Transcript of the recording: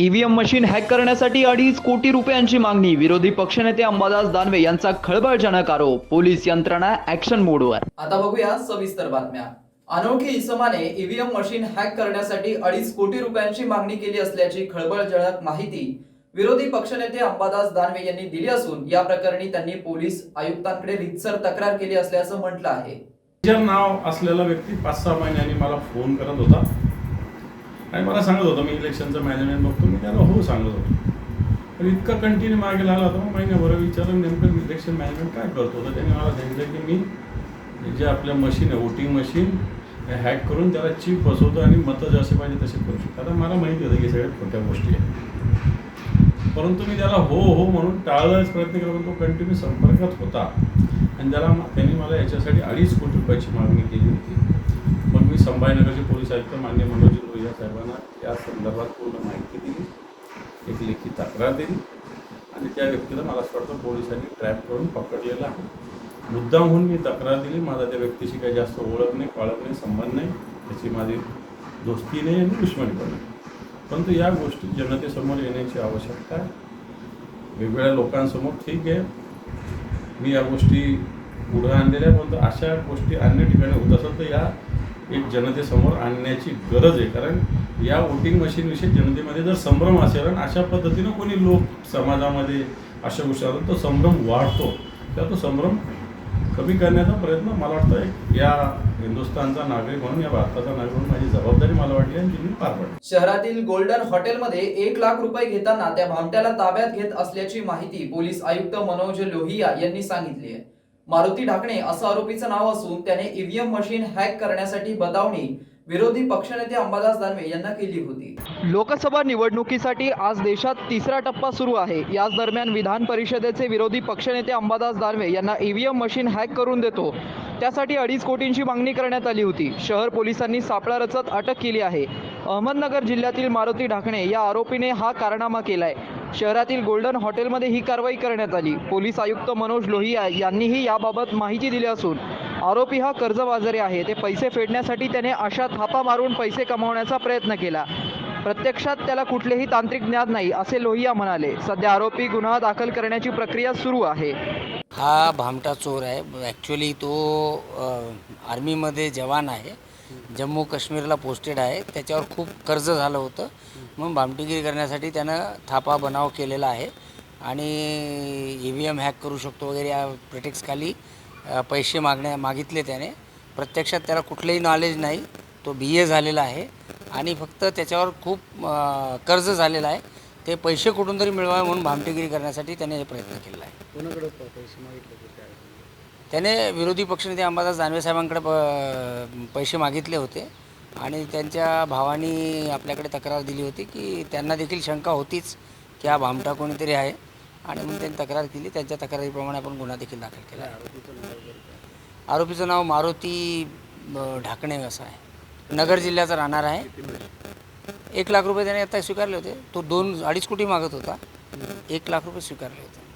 EVM machine hack करण्यासाठी अडीच कोटी रुपयांची मागणी. विरोधी पक्षनेते अंबादास दानवे यांचा खळबळजनक आरोप. पोलीस यंत्रणा ऍक्शन मोडवर आता बघूया सविस्तर बातम्या. अनोळखी इसमाने ईव्हीएम मशीन हॅक करण्यासाठी अडीच कोटी रुपयांची मागणी केली असल्याची खळबळजनक माहिती विरोधी पक्षनेते अंबादास दानवे यांनी दिली असून या प्रकरणी त्यांनी पोलीस आयुक्तांकडे रितसर तक्रार केली असल्याचं म्हटलं आहे. नाव असलेला व्यक्ती पाच सहा महिन्यांनी मला फोन करत होता. आणि मला सांगत होतं मी इलेक्शनचं मॅनेजमेंट बघतो मी त्याला हो सांगत होतो. पण इतका कंटिन्यू मागे लागला होता मग महिन्याभर विचारलं नेमकं इलेक्शन मॅनेजमेंट काय करतो? तर त्यांनी मला सांगितलं की मी जे आपल्या मशीन आहे वोटिंग मशीन हॅक करून त्याला चीप बसवतो आणि मतं जसे पाहिजे तसे करू शकतो. आता मला माहिती होतं की सगळ्यात सगळ्या खोट्या गोष्टी आहेत. परंतु मी त्याला हो हो म्हणून टाळायच प्रयत्न केला पण तो कंटिन्यू संपर्कात होता. आणि त्याला त्यांनी मला याच्यासाठी अडीच कोटी रुपयाची मागणी केली होती. मग मी संभाजीनगरचे पोलीस आयुक्त मान्य मनोज लोहिया साहेबांना या संदर्भात पूर्ण माहिती दिली. एक लेखी तक्रार दिली. आणि त्या व्यक्तीला मला असं वाटतं पोलिसांनी ट्रॅप करून पकडलेलं आहे. मुद्दामहून मी तक्रार दिली. माझा त्या व्यक्तीशी काही जास्त ओळख नाही पाळख नाही संबंध नाही. त्याची माझी दोस्ती नाही आणि दुश्मनी पण नाही. परंतु या गोष्टी जनतेसमोर येण्याची आवश्यकता आहे. वेगवेगळ्या लोकांसमोर ठीक आहे. मी या गोष्टी पुढं आणलेल्या परंतु अशा गोष्टी अन्य ठिकाणी होत असेल तर या एक जनतेसमोर आणण्याची गरज आहे. कारण या वोटिंग मशीनविषयी जनतेमध्ये जर संभ्रम असेल आणि अशा पद्धतीनं कोणी लोक समाजामध्ये अशा गोष्टी असतात तो संभ्रम वाढतो. तर तो संभ्रम कमी करण्याचा प्रयत्न मला वाटतं एक या हिंदुस्थानचा नागरिक म्हणून या भारताचा नागरिक म्हणून माझी जबाबदारी मला वाटली आणि ती मी पार पडली. शहरातील गोल्डन हॉटेलमध्ये एक लाख रुपये घेताना त्या भामट्याला ताब्यात घेत असल्याची माहिती पोलीस आयुक्त मनोज लोहिया यांनी सांगितली आहे. मारुती ढाकणे असं आरोपीचं नाव असून त्याने ईव्हीएम मशीन हॅक करण्यासाठी बतावणी विरोधी पक्षनेते अंबादास दानवे यांना केली होती. लोकसभा निवडणुकीसाठी आज देशात तिसरा टप्पा सुरू आहे. याच दरम्यान विधान परिषदेचे विरोधी पक्षनेते अंबादास दानवे यांना ईव्हीएम मशीन हॅक करून देतो. त्यासाठी अडीच कोटींची मागणी करण्यात आली होती. शहर पोलिसांनी सापळा रचत अटक केली आहे. अहमदनगर जिल्ह्यातील मारुती ढाकणे या आरोपीने हा कारनामा केलाय. शहरातील गोल्डन हॉटेलमध्ये ही कारवाई करण्यात आली. पोलीस आयुक्त मनोज लोहिया यांनीही याबाबत माहिती दिली असून आरोपी हा कर्जबाजारी आहे. ते पैसे फेडण्यासाठी त्याने अशा थापा मारून पैसे कमावण्याचा प्रयत्न केला. प्रत्यक्षात त्याला कुठलेही तांत्रिक ज्ञान नाही असे लोहिया म्हणाले. सध्या आरोपी गुन्हा दाखल करण्याची प्रक्रिया सुरू आहे. हा भामटा चोर आहे. ॲक्च्युली तो आर्मीमध्ये जवान आहे. जम्मू काश्मीरला पोस्टेड आहे. त्याच्यावर खूप कर्ज झालं होतं. म्हणून भामटीगिरी करण्यासाठी त्यानं थापा बनाव केलेला आहे. आणि ई व्ही एम हॅक करू शकतो वगैरे या प्रिटेक्सखाली पैसे मागण्या मागितले त्याने. प्रत्यक्षात त्याला कुठलंही नॉलेज नाही. तो बी ए झालेला आहे. आणि फक्त त्याच्यावर खूप कर्ज झालेलं आहे. ते पैसे कुठून तरी मिळवावे म्हणून भामटेगिरी करण्यासाठी त्याने हे प्रयत्न केलेला आहे. त्याने विरोधी पक्षनेते अंबादास दानवे साहेबांकडे प पैसे मागितले होते. आणि त्यांच्या भावानी आपल्याकडे तक्रार दिली होती की त्यांना देखील शंका होतीच की हा भामटा कोणीतरी आहे. आणि म्हणून त्यांनी तक्रार केली. त्यांच्या तक्रारीप्रमाणे आपण गुन्हा देखील दाखल केला आरोपीचं नाव मारुती ढाकणे असं आहे. नगर जिल्ह्याचा राहणार आहे. एक लाख रुपये त्याने आता स्वीकारले होते. तो दोन अडीच कोटी मागत होता. एक लाख रुपये स्वीकारले होते.